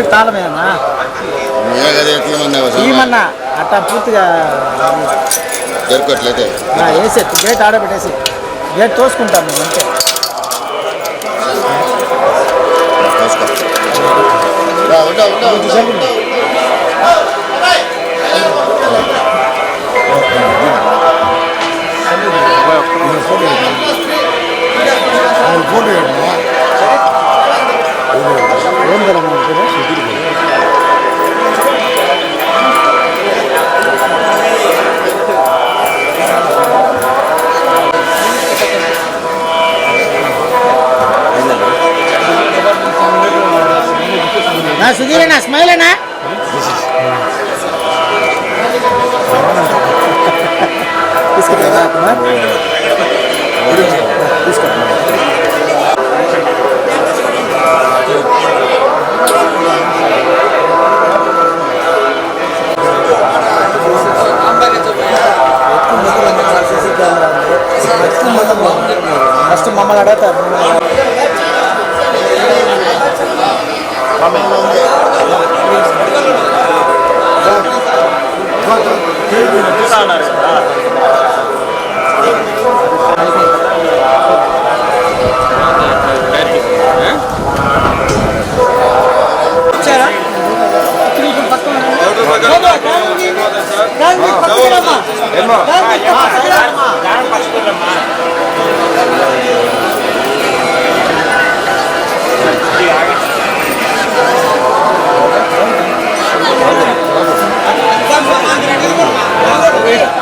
Gate తాళమేనా? ఏమన్నా అట్టా పూర్తిగా దొరకట్లయితే ఆ, వేసే గేట్ ఆడబెట్టేసి గేట్ తోసుకుంటాం మేము అంతే. చూసుకో రా, నా సుధీరేనా స్మైలేనా తీసుకుంటా కుమార్ తీసుకో ఫస్ట్ మమ్మల్ని అడుగుతారు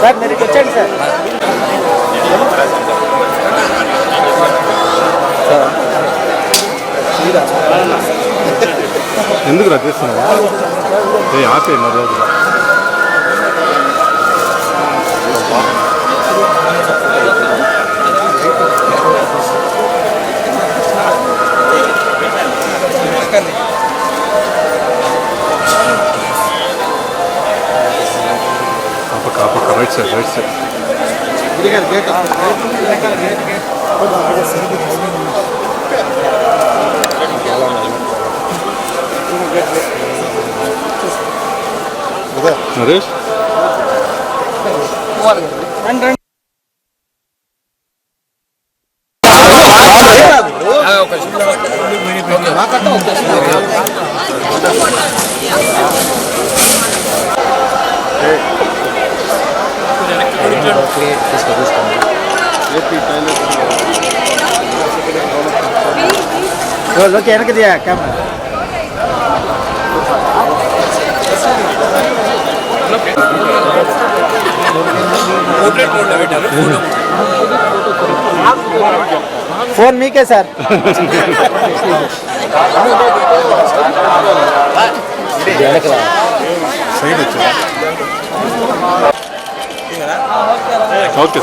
సార్ మీరు ఇటు వచ్చండి సార్ ఎందుకు రద్దిస్తున్నావు ఏ ఆపే మరి రోజు పక్క పక్క right side right side Naresh రండి రండి ఓకే వెనక్కి దియా కెమెరా ఫోన్ మీకే సార్. సైడ్ వచ్చా ఓకే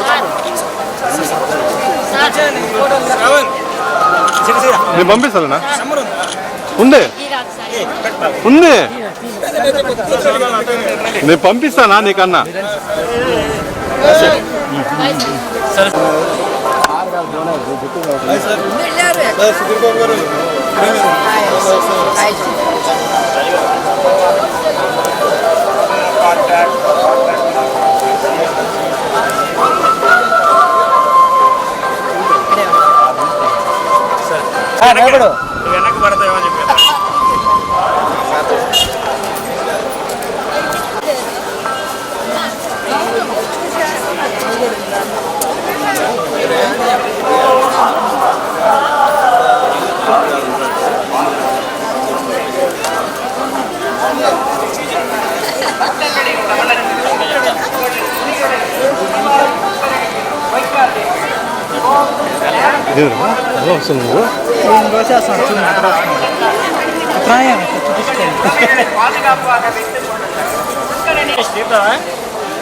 నేను పంపిస్తానా ఉంది? ఉంది. నేను పంపిస్తానా నీకన్నా? వెనక్కి పడతాయో చెప్పారు ಇದು ಸುಮ್ಮನೆ ದೋಸೆ ಹಾಸನ ಸುಮ್ಮನೆ ಪ್ರಾಯ ಚುಟ್ಟಿಸ್ತೇನೆ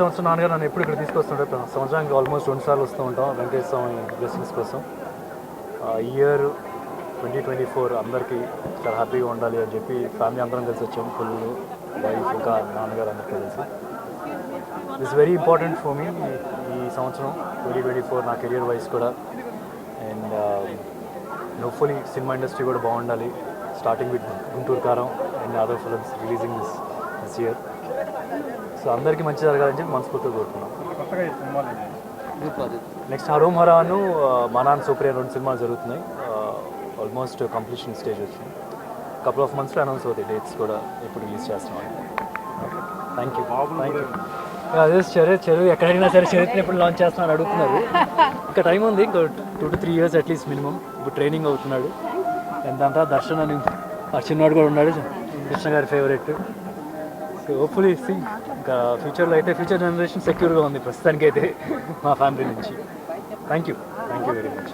సంవత్సరం నాన్నగారు నన్ను ఎప్పుడు ఇక్కడ తీసుకొస్తుంటే సంవత్సరానికి ఆల్మోస్ట్ రెండు సార్లు వస్తూ ఉంటాం. వెంకటేశ్వర స్వామి బ్లెస్సింగ్స్ కోసం. ఇయర్ ట్వంటీ ట్వంటీ ఫోర్ అందరికీ చాలా హ్యాపీగా ఉండాలి అని చెప్పి ఫ్యామిలీ అందరం కలిసి వచ్చాం. పిల్లలు వైఫ్ ఇంకా నాన్నగారు అందరికీ కలిసి. It's very important for me ఈ సంవత్సరం ట్వంటీ ట్వంటీ ఫోర్ నా కెరియర్ వైజ్ కూడా. అండ్ హోప్ఫుల్లీ సినిమా ఇండస్ట్రీ కూడా బాగుండాలి. Starting with Guntur Kaaram and other films releasing this this year so అందరికీ మంచి జరగాలని చెప్పి మనస్ఫూర్తిగా కోరుతున్నాం. నెక్స్ట్ హరోం హరాను మనాన్ సూప్రియ రెండు సినిమాలు జరుగుతున్నాయి. ఆల్మోస్ట్ కంప్లీషన్ స్టేజ్ వచ్చింది. కపుల్ ఆఫ్ మంత్స్లో అనౌన్స్ అవుతాయి డేట్స్ కూడా ఎప్పుడు రిలీజ్ చేస్తున్నాం థ్యాంక్ యూ థ్యాంక్ యూ అదే చర్య చెరువు ఎక్కడైనా సరే చరిత్ర ఎప్పుడు లాంచ్ చేస్తున్నాను అడుగుతున్నారు. ఇంకా టైం ఉంది ఇంకా two to three years at least minimum ఇప్పుడు ట్రైనింగ్ అవుతున్నాడు. తర్వాత దర్శన్ అని చిన్నవాడు కూడా ఉన్నాడు. కృష్ణ గారి ఫేవరెట్ హోప్ఫుల్లీ సి ఇంకా ఫ్యూచర్లో అయితే ఫ్యూచర్ జనరేషన్ సెక్యూర్గా ఉంది ప్రస్తుతానికి అయితే మా ఫ్యామిలీ నుంచి. Thank you thank you very much